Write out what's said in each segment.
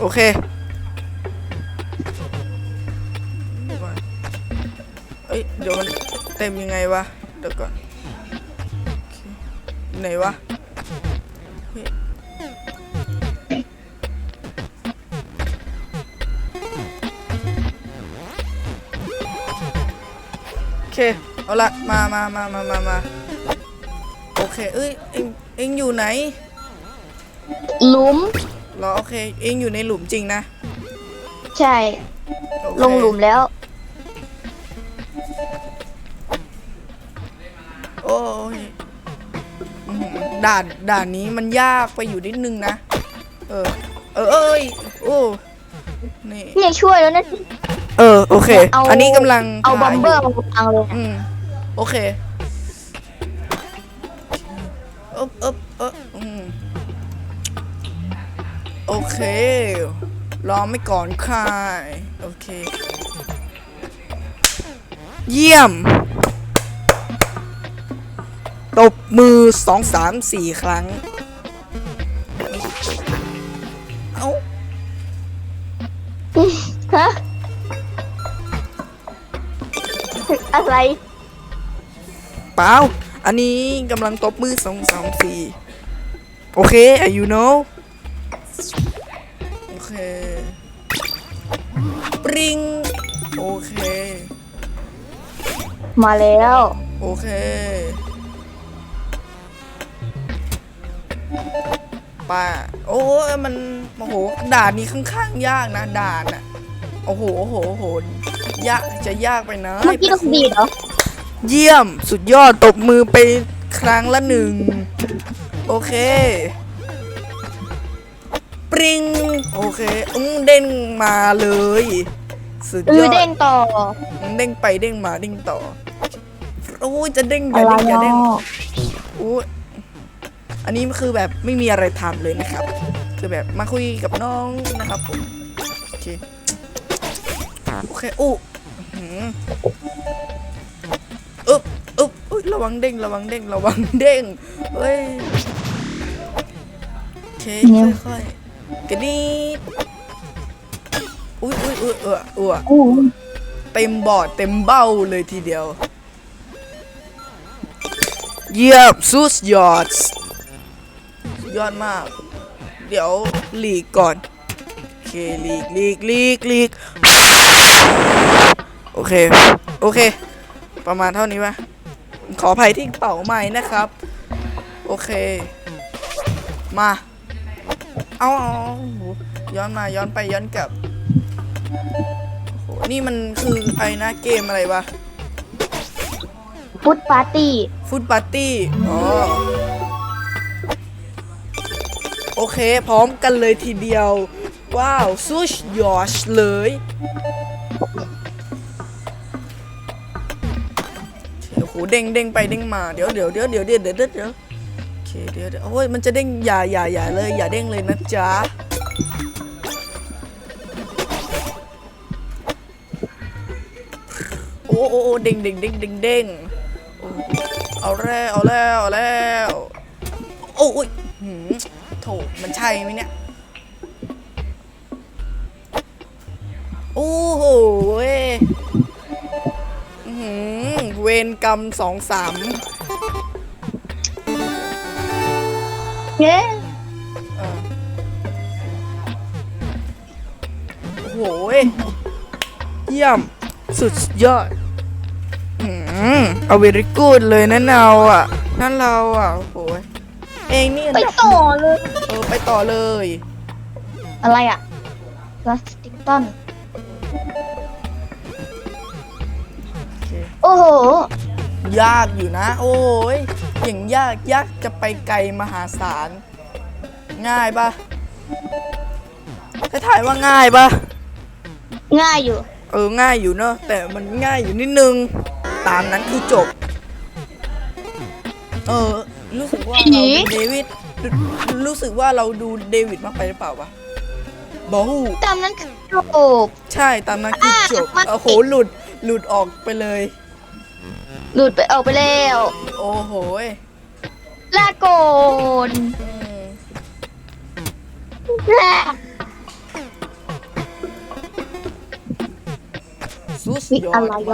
โอเคเดี๋ยวก่อนเอ้ยเดี๋ยวมันเต็มยังไงวะ เดี๋ยวก่อนอไหนวะโอเค เอาละมามามามามามาโอเค เอ้ย เอ็งเอ็งอยู่ไหน หลุม เหรอโอเค เอ็งอยู่ในหลุมจริงนะใช่ โอเคลงหลุมแล้ว โอ้ยอื้อหือด่านด่านนี้มันยากไปอยู่นิดนึงนะ เออ เออเอ้ยโอ้นี่ เนี่ยช่วยแล้วนะ เออโอเค เอา อันนี้กำลังเอาบัมเบอร์ถ่ายมาฟังเลยยู่อืม โอเคเอ๊บเอ๊บ อเค รอไม่ก่อนใครโอเค เยี่ยม ตบมือสองสามสี่ครั้ง เอ้า ฮะอะไรเปล่า อันนี้กำลังตบมือสองสามสี่โอเค you know โอ เค ปริง โอเค มาแล้ว โอเค ป้า โอ้ยมัน โอ้โห ด่านนี้ค่อนข้างยากนะ ด่านอะโอ้โห โอ้โหโอ้โหยาก จะยากไปนะเมื่อกี้ก็ดีเหรอ เยี่ยม สุดยอด ตบมือไปครั้งละหนึ่ง โอเค ปริง โอเคอืมเด้งมาเลย สุดเอยออดเด้งต่อ เด้งไปเด้งมาเด้งต่อโอ้ยจะเด้งออะย่าไรเด้งอย่าเด้งอะโอ้ยอันนี้คือแบบไม่มีอะไรทำเลยนะครับ คือแบบมาคุยกับน้องนะครับผมโอเคโอเคอู้อื้อหืออึ๊บอึ๊บอุ๊ยระวังเด้งระวังเด้งระวังเด้งเฮ้ยโอเคค่อยๆ กระดิบอุ้ยอุ้ยอุ้ยเออเออเต็มบอดเต็มเบ้าเลยทีเดียว เยี่ยมสุดยอดสุดยอดมาก เดี๋ยวหลีกก่อน โอเคหลีกหลีกหลีกหลีกโอเค โอเค ประมาณเท่านี้ปะขออภัยที่เป่าใหม่นะครับ โอเค มา เอาเอาเอาโหย้อนมาย้อนไปย้อนกลับโหนี่มันคือไอ้นะเกมอะไรวะฟุตปาร์ตี้ฟุตปาร์ตี้อ๋อโอเค พร้อมกันเลยทีเดียว ว้าวซูชยอชเลยโอ้โหเด้งเด้งไปเด้งมาเดี๋ยวเดี๋ยวเดี๋ยวเดี๋ยวเดี๋ยวเดี๋ยว เดี๋ยวโอเคเดี๋ยวเดี๋ยวโอ้ยมันจะเด้งอย่าอย่าอย่าเลยอย่าเด้งเลยนะจ๊ะโอ้โอ้เด้งเด้งเด้งเด้งเด้งโอ้เอาแล้วเอาแล้วเอาแล้วโอ้ยหืมโถมันใช่ไหมเนี่ยโอ้โหเว้ยอื้อหือเวรกรรมสองสาม เย้เออโอ้โหเว้ยเยี่ยม สุดยอด อืมเอาเวริกูดเลยนะเราอะ นั่นเราอะโอ้โหยเองนี่ไปต่อเลย เออไปต่อเลย อะไรอะพลาสติกตันโอเคโอ้โห ยากอยู่นะ โอ้ย อย่างยากยากจะไปไกลมหาศาล ง่ายปะถ้าถ่ายว่าง่ายปะง่ายอยู่ เออง่ายอยู่เนอะแต่มันง่ายอยู่นิดนึง ตามนั้นคือจบ เออ รู้สึกว่าเราดูเดวิดรู้รู้สึกว่าเราดูเดวิดมากไปหรือเปล่าวะบอฮูตามนั้นคือจบ ใช่ตามนั้นคือจบอะมันโอ้โหหลุดหลุดออกไปเลย หลุดไปเอาไปแล้วโอ้โหลาโกนอืสุดยอดากย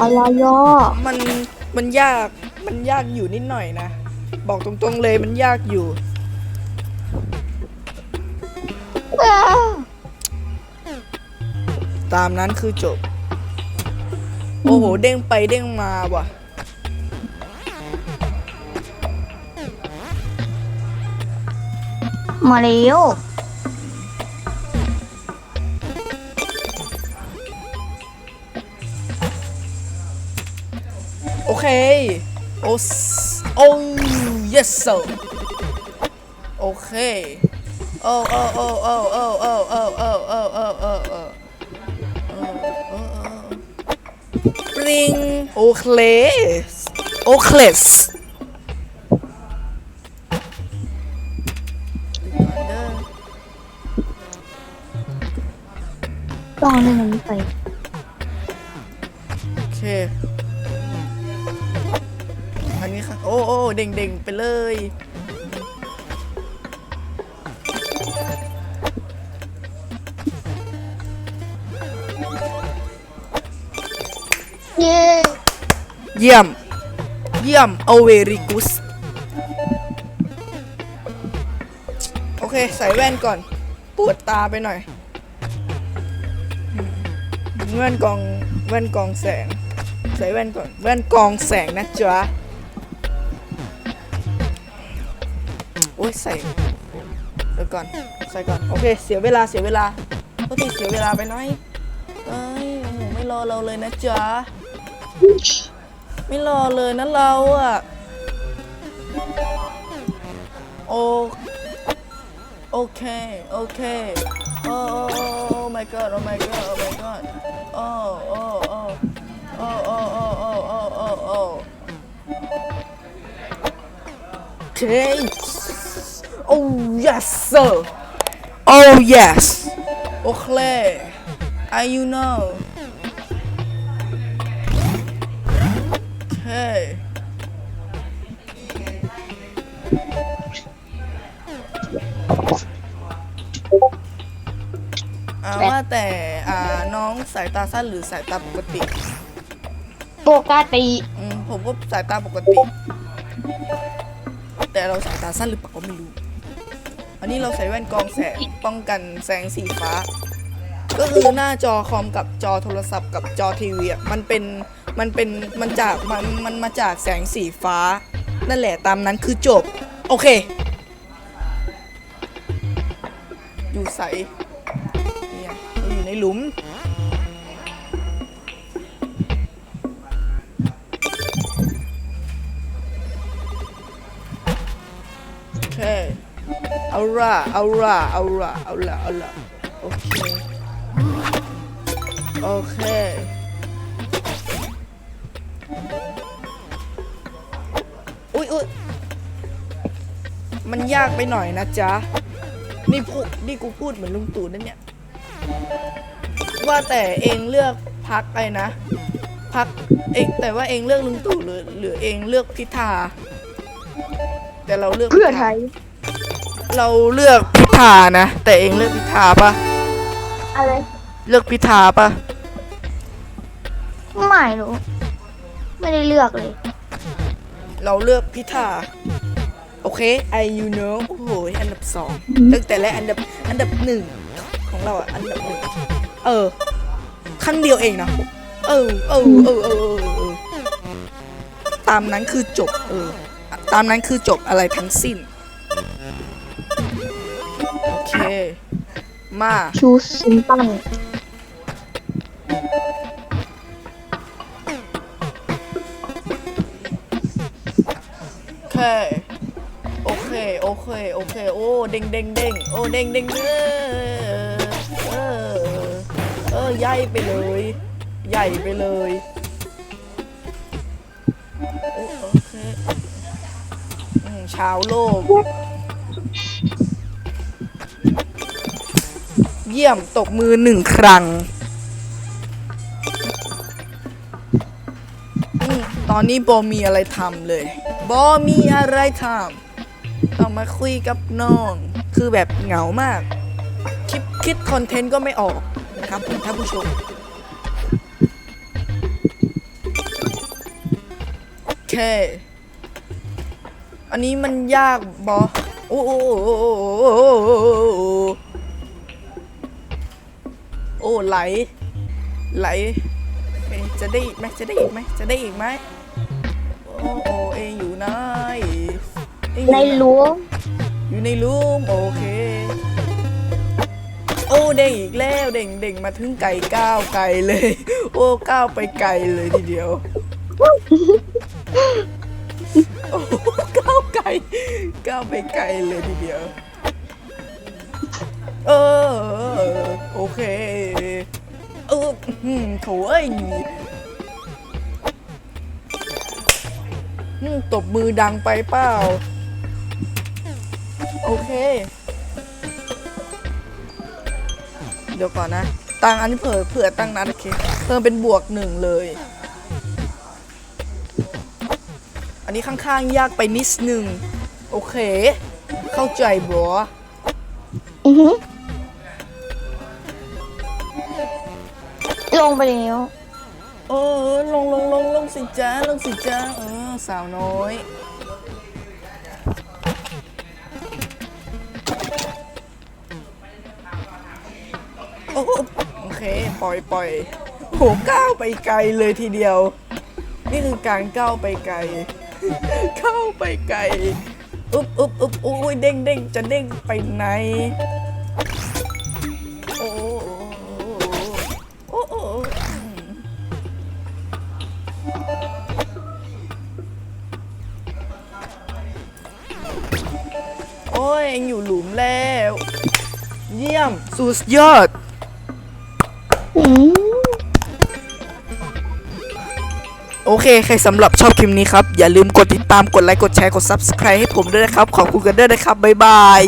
อะไรยอมันมันยากมันยากอยู่นิดหน่อยนะ บอกตรงๆเลยมันยากอยู่ ตามนั้นคือจบ โอ้โห เด้งไปเด้งมาว่ะ มาเร็วโอเค โอสโอ้ yes sir โอเค โอ้โอ้โอ้โอ้โอ้โอ้โอ้โอ้โอ้โอ้ ปริงโอเคสโอเคสต้องเล่นอันนี้ไปโอเค อันนี้ค่ะ โอ้โอ้เด้งเด้งๆไปเลยเย้ เยี่ยม เยี่ยมโอเวริกุส โอเค ใส่แว่นก่อน ปวดตาไปหน่อยอืมแว่นกองแว่นกองแสง ใส่แว่นก่อน แว่นกองแสงนะจ๊ะโอ้ยใส่เดี๋ยวก่อน ใส่ก่อน โอเค เสียเวลาเสียเวลาโอเคเสียเวลาไปหน่อยเอ้ยโอ้โหไม่รอเราเลยนะจ๊ะ ไม่รอเลยนะเราอะโอโอเค โอเคโอ้โอ้โอ้โอ้ my god โอ้ my god โอ้ my god โอ้โอ้โอ้โอ้โอ้โอ้โอ้โอ้โอ้โอ้โอเค oh yes sir oh yes โอเค I you know โอเคอ่าว่าแต่อ่าน้องสายตาสั้นหรือสายตาปกติปกติอืมผมก็สายตาปกติ แต่เราสายตาสั้นหรือเปล่าก็ไม่รู้ อันนี้เราใส่แว่นกรองแสงป้องกันแสงสีฟ้า ก็คือหน้าจอคอมกับจอโทรศัพท์กับจอทีวีอะมันเป็น มันเป็นมันจากมันมันมาจากแสงสีฟ้า นั่นแหละตามนั้นคือจบ โอเค อยู่ใสเนี่ยเราอยู่ในหลุม โอเค เอาละเอาละเอาละเอาละเอาละโอเค โอเค อุ้ยอุ้ยมันยากไปหน่อยนะจ๊ะ นี่พูดนี่กูพูดเหมือนลุงตู่นั่นเนี่ย ว่าแต่เองเลือกพักไอ้นะพักเองแต่ว่าเองเลือกลุงตู่หรือหรือเองเลือกพิธา แต่เราเลือก เพื่อไทย เราเลือกพิธานะ แต่เองเลือกพิธาปะอะไร เลือกพิธาปะไม่รู้ ไม่ได้เลือกเลย เราเลือกพิธาโอเค I you know โอ้โหอันดับสองตั้งแต่แรกอันดับอันดับหนึ่งของเราอะอันดับหนึ่งเออครั้งเดียวเองนะเออเออเออเออเออตามนั้นคือจบเออตามนั้นคือจบอะไรทั้งสิ้นโอเคมาชูซิมปัน เค โอเค โอ้ เด้งเด้งเด้งโอ้ เด้งเด้งเออเออ เออ ใหญ่ไปเลย ใหญ่ไปเลยโอ้โอเคอืมชาวโลก เยี่ยมตกมือหนึ่งครั้งอืมตอนนี้โบมีอะไรทำเลยโบมีอะไรทำ เอามาคุยกับน้อง คือแบบเหงามาก คิดคิดคอนเทนต์ก็ไม่ออกนะครับท่านผู้ชม โอเค อันนี้มันยากบอโอ้โอ้โอ้ไหล ไหล จะได้อีกไหมจะได้อีกไหมจะได้อีกไหมโอ้เองอยู่ไหน เองอยู่ในไหนรั้วอยู่ในรูมโอเค โอ้เด้งอีกแล้วเด้งเด้งมาถึงไก่ก้าวไก่เลย โอ้ก้าวไปไกลเลยทีเดียวโอ้ก้าวไกลก้าวไปไกลเลยทีเดียว เออโอเคเออหืมโถเอ้ยหืมตบมือดังไปเปล่า โอเค เดี๋ยวก่อนนะ ตั้งอันนี้เผื่อเผื่อตั้งนัดโอเคเพิ่มเป็นบวกหนึ่งเลย อันนี้ข้างๆ ยากไปนิดหนึ่ง โอเค เข้าใจบออือหือลงไปแล้วเออลงลงลงลงสิจ้าลงสิจ้าเออสาวน้อย โอ้โอเค ปล่อยปล่อยโหก้าวไปไกลเลยทีเดียว นี่คือการก้าวไปไกลก้าวไปไกลอุ๊บอุ๊บอุ๊บอุ๊ยเด้งเด้งจะเด้งไปไหนโอ้โอ้โอ้โอ้อืมโอ้ยเองอยู่หลุมแล้ว เยี่ยม สุดยอด โอเคใครสำหรับชอบคลิปนี้ครับ อย่าลืมกดติดตามกดไลค์กดแชร์กด Subscribe ให้ผมด้วยนะครับ ขอบคุณกันด้วยนะครับ บ๊ายบาย